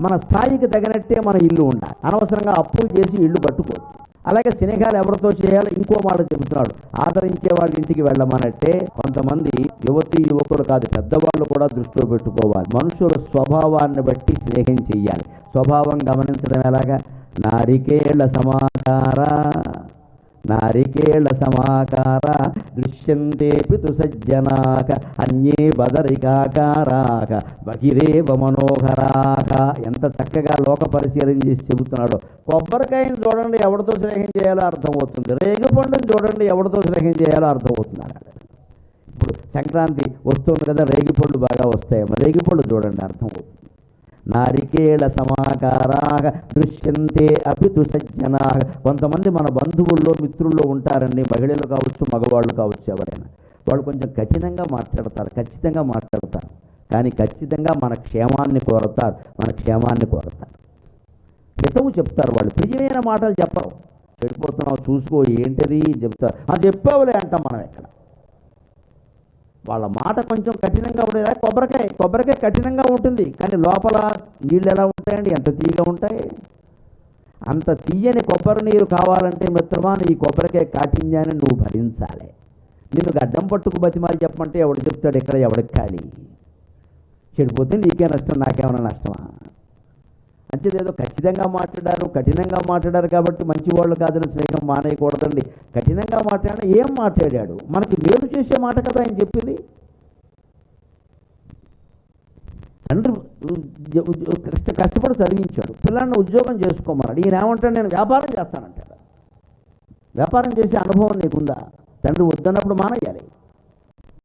మన స్థాయికి తగినట్టే మన ఇల్లు ఉండాలి. అనవసరంగా అప్పులు చేసి ఇల్లు కట్టుకోవచ్చు అలాగే స్నేహాలు ఎవరితో చేయాలో ఇంకో మాట చెబుతున్నాడు. ఆదరించే వాళ్ళ ఇంటికి వెళ్ళమనంటే కొంతమంది యువతి యువకులు కాదు పెద్దవాళ్ళు కూడా దృష్టిలో పెట్టుకోవాలి. మనుషుల స్వభావాన్ని బట్టి స్నేహం చేయాలి స్వభావం గమనించడం ఎలాగా? నారికేళ్ళ సమాచార నారికేళ సమాకార దృశ్యంతే పితు సజ్జనాక అన్యే బదరికాకారాక బహిరేవ మనోహరాక ఎంత చక్కగా లోక పరిశీలన చేసి చెబుతున్నాడో. కొబ్బరికాయని చూడండి ఎవరితో స్నేహం చేయాలో అర్థమవుతుంది. రేగిపండుని చూడండి ఎవరితో స్నేహం చేయాలో అర్థమవుతుంది. అన్నాడు ఇప్పుడు సంక్రాంతి వస్తుంది కదా రేగిపళ్ళు బాగా వస్తాయి రేగిపళ్ళు చూడండి అర్థమవుతుంది. నారికేళ సమాకారా దృశ్యంతే అపితు సజ్జనాగ. కొంతమంది మన బంధువుల్లో మిత్రుల్లో ఉంటారండి. మహిళలు కావచ్చు మగవాళ్ళు కావచ్చు ఎవరైనా. వాళ్ళు కొంచెం కఠినంగా మాట్లాడతారు ఖచ్చితంగా మాట్లాడతారు. కానీ ఖచ్చితంగా మన క్షేమాన్ని కోరతారు మన క్షేమాన్ని కోరతారు. హితవు చెప్తారు వాళ్ళు. ప్రియమైన మాటలు చెప్పరు. చెడిపోతున్నావు చూసుకో ఏంటది? చెప్తారు. అది చెప్పావులే అంటాం మనం ఎక్కడ వాళ్ళ మాట కొంచెం కఠినంగా ఉండేది? కొబ్బరికాయ కొబ్బరికాయ కఠినంగా ఉంటుంది కానీ లోపల నీళ్ళు ఎలా ఉంటాయండి? ఎంత తీయగా ఉంటాయి? అంత తీయని కొబ్బరి నీరు కావాలంటే మిత్రమా నీ కొబ్బరికాయ కాఠిన్యాన్ని నువ్వు భరించాలి. నిన్ను గడ్డం పట్టుకు బతిమాలి చెప్పమంటే ఎవడు చెప్తాడు? ఇక్కడ ఎవడికి ఖాళీ? చెడిపోతే నీకే నష్టం నాకేమైనా నష్టమా? మంచిదేదో ఖచ్చితంగా మాట్లాడారు కఠినంగా మాట్లాడారు కాబట్టి మంచి వాళ్ళు కాదని స్నేహం మానేయకూడదండి. కఠినంగా మాట్లాడిన ఏం మాట్లాడాడు? మనకి మేలు చేసే మాట కదా ఆయన చెప్పింది. తండ్రి కష్ట కష్టపడి చదివించాడు. పిల్లల్ని ఉద్యోగం చేసుకోమన్నాడు. ఈయన ఏమంటాడు? నేను వ్యాపారం చేస్తానంటాడు. వ్యాపారం చేసే అనుభవం నీకుందా? తండ్రి వద్దన్నప్పుడు మానేయాలి.